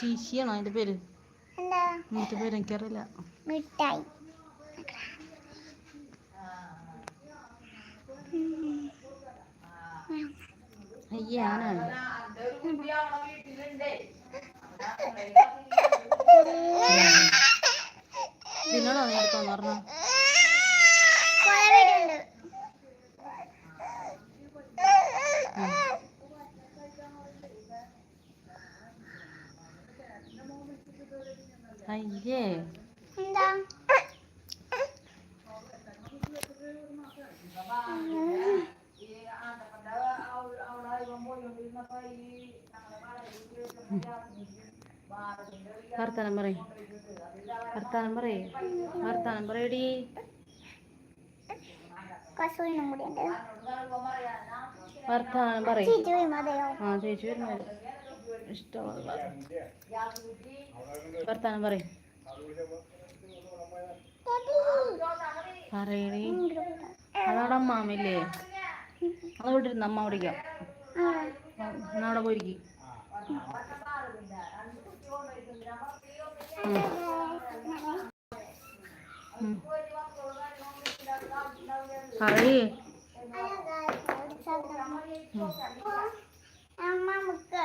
ഷീഷിയാണോ അതിന്റെ പേര്? എന്നിട്ട് പേര് എനിക്കറിയില്ല. മിഠായി. അയ്യേ ആനാണ് ഇതിനോടാ നീ എടുത്തോന്ന് പറഞ്ഞ കൊറേ വീടുണ്ട് അയ്യേ എന്താ വർത്താനം പറയും. വർത്താനം പറയേ. വർത്താനം പറയടി. വർത്താനം പറയും. ആ ചേച്ചി വരുന്നത് ഇഷ്ടമുള്ള വർത്താനം പറയും. പറയണേ അതവിടെ അമ്മാമില്ലേ അതവിടെ ഇരുന്ന് അമ്മ വിളിക്കാം എന്നാ അവിടെ പോയിരിക്കും. പറയേ. അമ്മ മുക്ക്.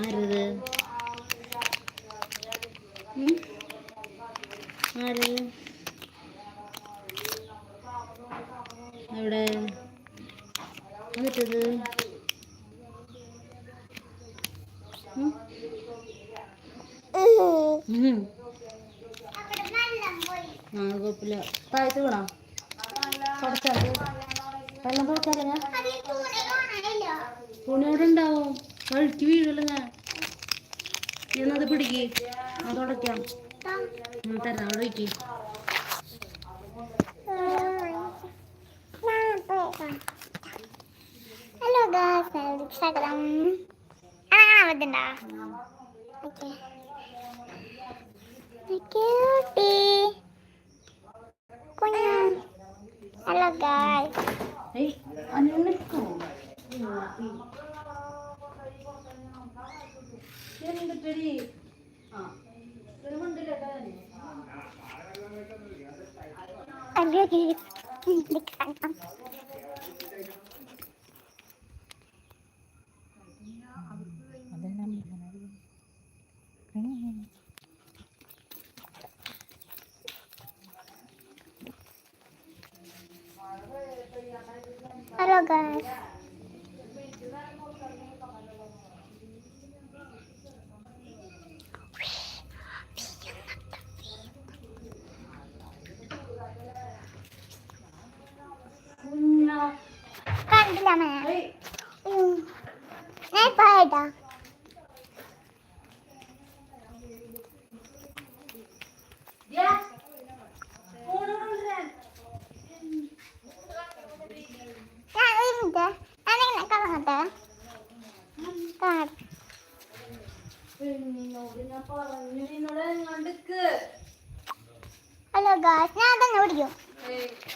ആരത്? ആരത് അവിടെ എന്നിട്ടത്. ആ കുഴപ്പമില്ല താഴത്ത് വീണോ? തുടച്ചാൽ വെള്ളം ഞാൻ തുണി അവിടെ ഉണ്ടാവും? വഴുക്കി വീഴല്ല ഞാൻ എന്നത് പിടിക്ക്. അതോടൊക്കെയാ. തരാം അവിടെ വയ്ക്ക് ഹലോ സ്വാഗതം ആ പറ്റുണ്ടോ ഓക്കെ ഹലോ ഗായ്സ് എന്തിട്ടടി ആ ഒരു മിണ്ടില്ല കേട്ടോ ഹലോ ഗായ്സ് ഹലോ ഗായ്സ് കണ്ടില്ല മേ ഞാൻ പോയട്ടാ ഞാൻ ഒരു മിനിറ്റ് ഞാനിങ്ങനെ കളങ്ങട്ടെ കാണട്ടെ ഹലോ ഗാസ് ഞാൻ തന്നെ പിടിക്കും.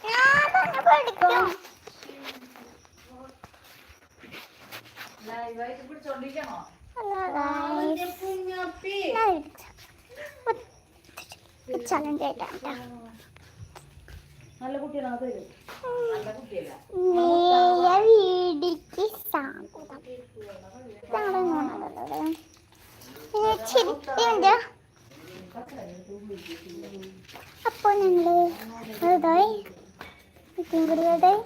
ഞാൻ തന്നെ പിടിക്കും. ചലഞ്ച് ആയിട്ടാ നല്ല കുട്ടിയാണ് തരും നല്ല കുട്ടിയല്ല? ഇതുണ്ട് അപ്പോൾ ഞങ്ങൾ അതായി ഇതും കൂടി അതായി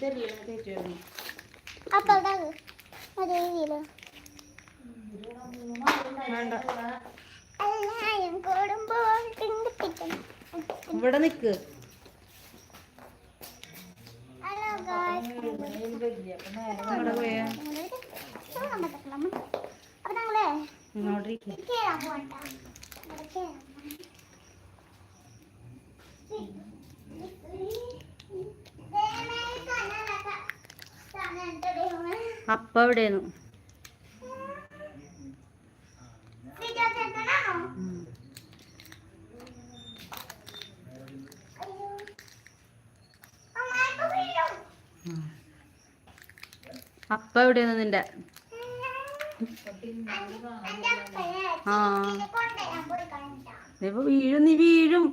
തരില്ല തേച്ചു വരുന്നു അപ്പോൾ അതാ തിണ്ടിപ്പിക്കണം ഇവിടെ നിക്ക്. Hello guys. ദൈവമേ. അപ്പ എവിടെയാണ്. അപ്പ എവിടെയായിരുന്നു നിന്റെ ആ. വീഴും നീ വീഴും.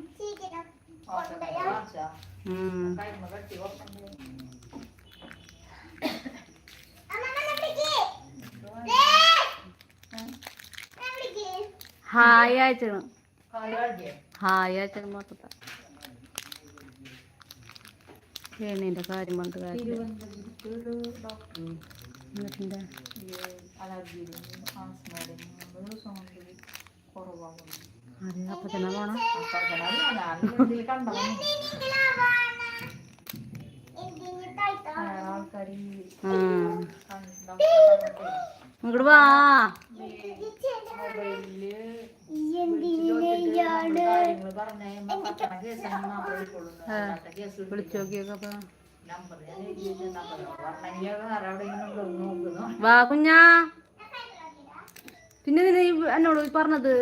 ഹായ് അയച്ചണം ഹായ് അയച്ചണം മൊത്തത്തെ ഏണീന്റെ കാര്യം കൊണ്ട് കാര്യം എന്നിട്ടെന്താ അതെ അപ്പൊ തന്നെ പോണം. ഇങ്ങോട്ട് വാ. വിളിച്ചു നോക്കിയൊക്കെ വാ കുഞ്ഞാ. പിന്നെ നീ എന്നോട് പറഞ്ഞത്?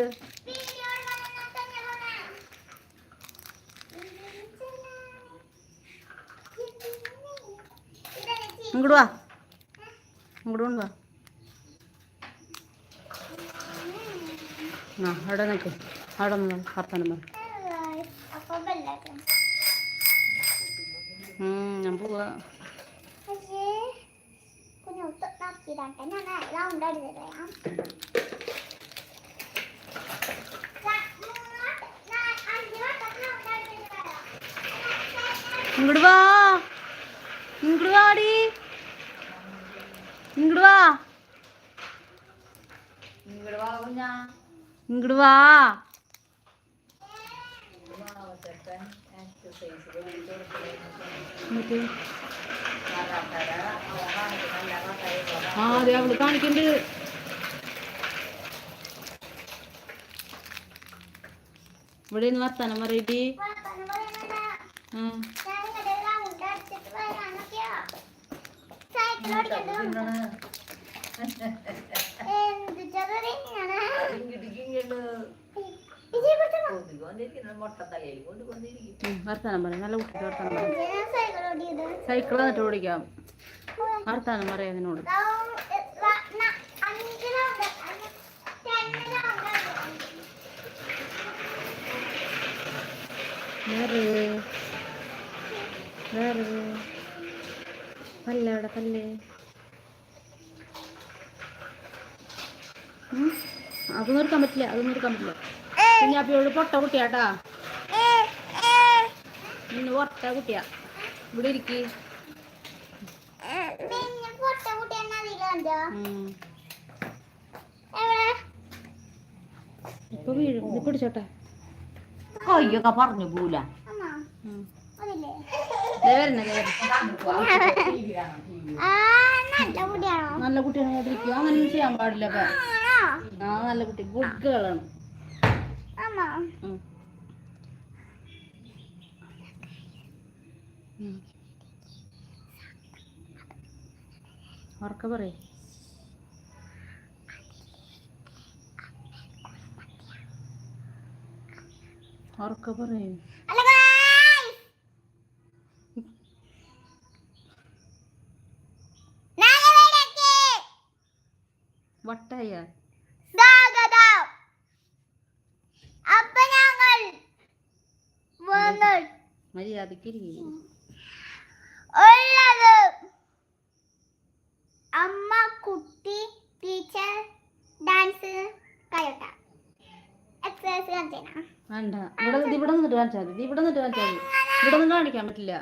ഇങ്ങോട്ട് വാ. ഇങ്ങോട്ട് വാ. ആ അവിടെ നിൽക്ക് അവിടെ നിന്ന് ഭർത്താനം പറ അപ്പൊ ബെല്ലാക്കും ഉം, ഞാൻ പോവാ ഇങ്ങോട്ട് വാ. ഇങ്ങോട്ട് വാടി ഇങ്ങോട്ട് വാ. ഇങ്ങോട്ട് വാ എന്നിട്ട് ആ അതെ അവൾ കാണിക്കണ്ട്. ഇവിടെ നിന്ന് വർത്താനം പറയട്ടി ആ. എന്ത് ചെറിയാണ് ഉം, വർത്താനം പറയാം. നല്ല കുട്ടിയുടെ വർത്താനം പറയാം. സൈക്കിൾ വന്നിട്ട് ഓടിക്കാം. വർത്താനം പറയാം അതിനോട് വേറെ. വേറെ. പല്ല എവിടെ? പല്ല്? അതൊന്നും എടുക്കാൻ പറ്റില്ല. അതൊന്നും എടുക്കാൻ പറ്റില്ല. കുഞ്ഞാപ്പിയോട് പൊട്ട കുട്ടിയാട്ടാ. നിന്ന് പൊട്ട കുട്ടിയാ. ഇവിടെ ഇരിക്ക്. ഇപ്പൊ വീഴും. ഇത് പിടിച്ചോട്ടെ. കൊയ്യൊക്കെ പറഞ്ഞു പോല നല്ല കുട്ടിയാണോ? അങ്ങനെ ചെയ്യാൻ പാടില്ല ആ നല്ല കുട്ടി. ഗുഡ് ഗേളാണ്. ഉറക്കെ പറയ്. ഉറക്കെ പറയ്. വട്ടായ സ്വാഗതം അപ്പൊ ഞങ്ങൾ വന്നു മര്യാദയ്ക്ക് ഇരിക്കും ഉള്ളത് അമ്മ കുട്ടി ടീച്ചർ ഡാൻസ് കയോട്ട വേണ്ട. ഇവിടെ ഇവിടെ നിന്നിട്ട് കാണിച്ചാൽ മതി. ഇവിടെ നിന്നിട്ട് കാണിച്ചാൽ മതി. ഇവിടെ നിന്ന് കാണിക്കാൻ പറ്റില്ല.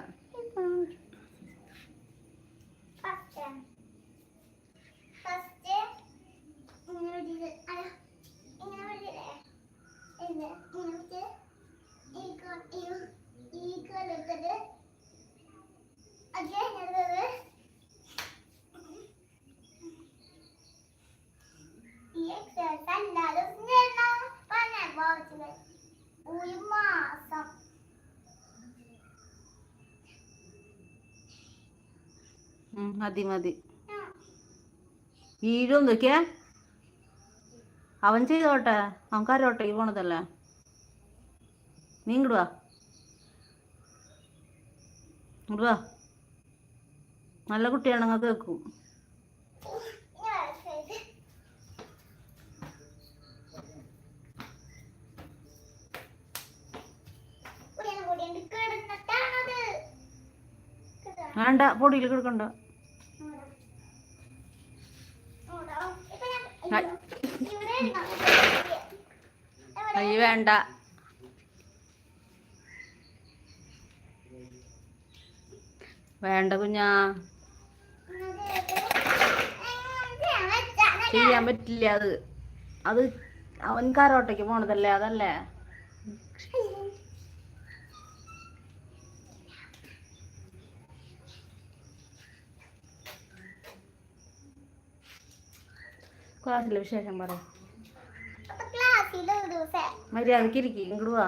മതി മതി. ഈഴും വീഴും എന്തൊക്കെയാ അവൻ ചെയ്തോട്ടെ. അവൻകാരോട്ടെ ഈ പോണതല്ലേ. നീ ഇങ്ങോട്ട് വാ ഇങ്ങോട്ട് വാ നല്ല കുട്ടിയാണെങ്കിൽ കേൾക്കും. വേണ്ട പൊടിയിൽ കിടക്കണ്ട ഇവിടെ. ഇപ്പൊ ഞാൻ- ഹായ്. അയ്യ വേണ്ട. വേണ്ട കുഞ്ഞാ. ചെയ്യാൻ പറ്റില്ല അത്. അത് അവൻ കരോട്ടയ്ക്ക് പോണതല്ലേ അതല്ലേ? ക്ലാസ്സിലെ വിശേഷം പറ ക്ലാസ്സിൽ ഒരു ദിവസം മര്യാദയ്ക്ക് ഇരിക്കും ഇങ്ങോട്ട് വാ.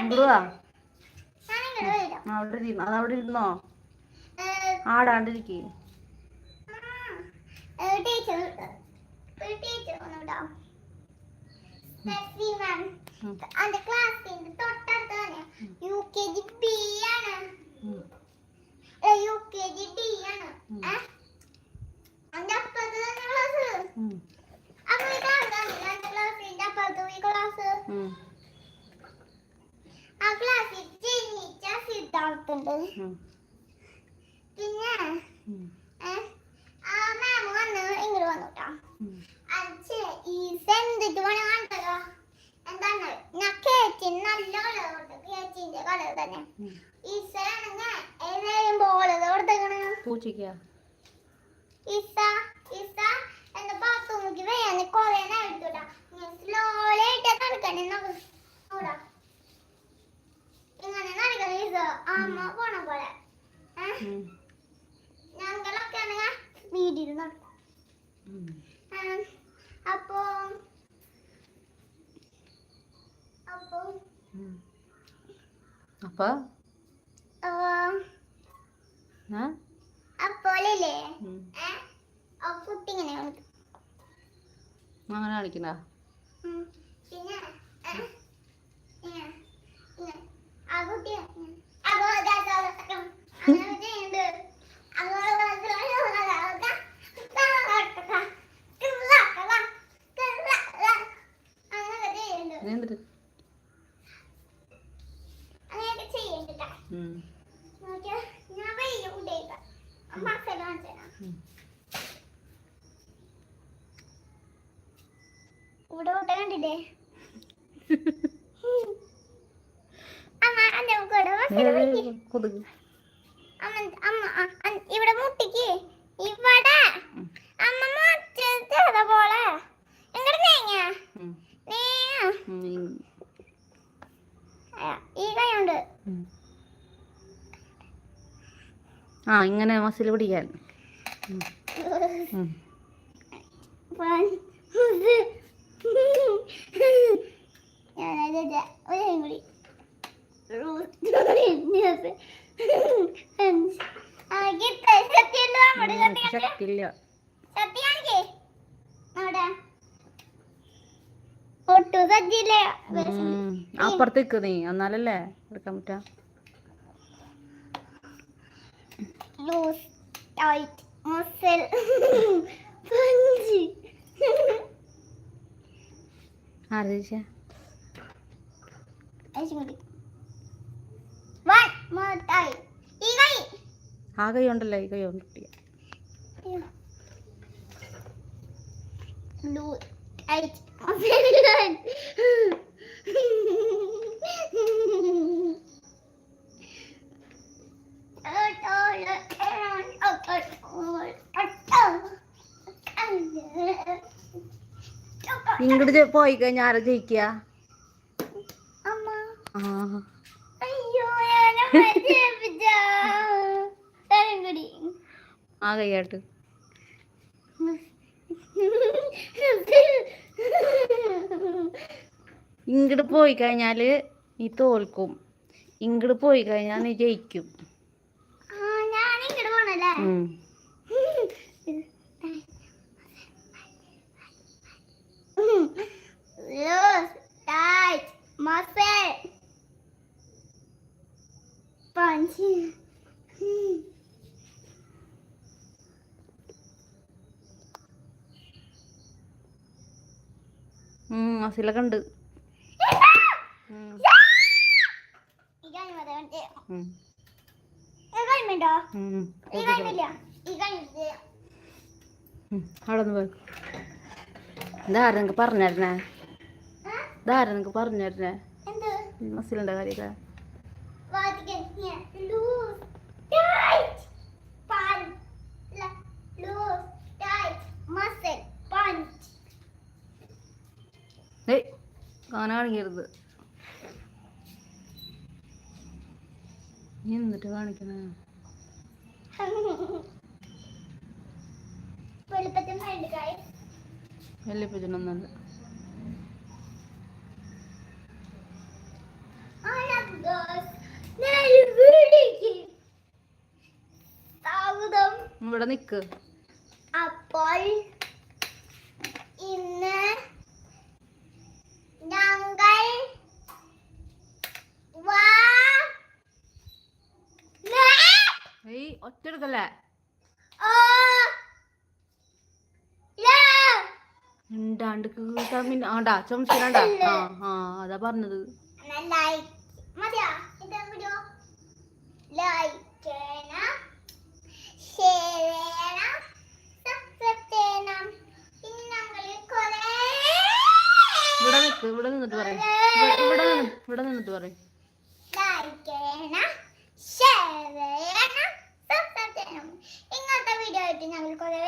ഇങ്ങോട്ട് വാ. അവിടെ അതവിടെ ഇരുന്നോ? ആടാണ്ടിരിക്കും. എന്റെ ക്ലാസ്സിന്റെ തൊട്ടടുത്താണ് യു കെ ബി ആണ്. യു കെ ഡി ആണ്. സിദ്ധാർത്ഥുണ്ട്. പിന്നെ മാം വന്ന് ഇങ്ങോട്ട് വന്നു കേട്ടോ അച്ഛേ ഈ സെന്തിട്ട് പണി കണ്ടല്ലോ എന്താണ്? ഞാൻ കേച്ചിന് നല്ല കേച്ചിന്റെ കളർ തന്നെ. ഈസയാണെങ്കിൽ ഏതായാലും പോലെ കൊടുത്തേക്കണ. പൂച്ചയ്ക്കാ? ഈസ ഈസ എന്റെ ബാത്റൂമിക്ക് വയ്യാൻ കൊറേ നേരം എടുത്തുട്ടാ ഞാൻ സ്ലോലായിട്ട് നടക്കണേ നോടാ. ഇങ്ങനെ നടക്കണ ഇസ. അമ്മ പോണ പോലെ. ഞങ്ങളൊക്കെ ആണെങ്കിൽ സ്പീഡിൽ നടക്കും. അപ്പോ? അപ്പോ? അപ്പൊ? ആ, ആ? അപ്പോളില്ലേ ഉം. കുട്ടി ഇങ്ങനെ ഉണ്ട്. അങ്ങനെ കാണിക്കണ്ട പിന്നെ. ആ കുട്ടി എന്തിട്ട് അങ്ങനെയൊക്കെ. നോക്കിയേ, ഞാൻ വലിയ കുട്ടിയായിട്ടാ. ഇവിടെ കൂട്ട കണ്ടില്ലേ ഇവിടെ മുട്ടിക്ക് ഇവിടെ അമ്മ മറ്റേത് പോലെ എങ്ങോട്ട് തേങ്ങ ഉം, ഈ- കൈ ഈ കൈയുണ്ട് ഉം. ആ ഇങ്ങനെ മസിൽ പിടിക്കാൻ. അപ്പുറത്തേക്ക് നീ എന്നാലല്ലേ? എടുക്കാൻ പറ്റാ? ലൂസ് ടൈറ്റ് മസിൽ പഞ്ചി ആലോചിച്ച ആ കൈ ഉണ്ടല്ലോ ഈ കൈ കൊണ്ട് പിടിക്കാം ലൂസ് ടൈറ്റ് മസിൽ ഇങ്ങോട്ട് പോയി കഴിഞ്ഞാൽ ആരാ ജയിക്കുക ആ. കൂടി. ഇങ്ങോട്ട് പോയി കഴിഞ്ഞാൽ നീ തോൽക്കും. ഇങ്ങോട്ട് പോയി കഴിഞ്ഞാൽ നീ ജയിക്കും ആ ഞാൻ ഇങ്ങോട്ട് പോണല്ലേ ഉം. ഉം, മസിലൊക്കെ ഉണ്ട് ഉം, ഈ കഴിയുമ്പോൾ മറ്റേ ഉം, ഈ കഴിയുമ്പോണ്ടോ ഉം. ഈ കഴിയുന്നില്ല ഈ കഴിയുന്നില്ല ഉം, അവിടെ നിന്ന് പോയി ഇതാരാ നിനക്ക് പറഞ്ഞിരുന്നേ ഇതാരാ നിനക്ക് പറഞ്ഞിരുന്നേ എന്ത് മസിലിന്റെ കാര്യമൊക്കെ വാതിക്കൻ loose tight punch loose tight muscle punch ഏയ് അങ്ങനെ കാണിക്കരുത്. നീ എന്നിട്ട് കാണിക്കണേ? വെളുപ്പത്തിൽ സ്വാഗതം ഇവിടെ നിക്ക്. അപ്പോൾ ഇന്ന് ഞങ്ങൾ ഒറ്റ എടുക്കല്ലേ ഓ ലാ ആണ്ടാ ആ ആ അതാ പറഞ്ഞത്. ഇവിടെ നിക്ക് ഇവിടെ നിന്നിട്ട് പറയും. ഇവിടെ ഇവിടെ നിന്നിട്ട് പറയും. ഇങ്ങനത്തെ വീഡിയോ ആയിട്ട് ഞങ്ങൾ കുറേ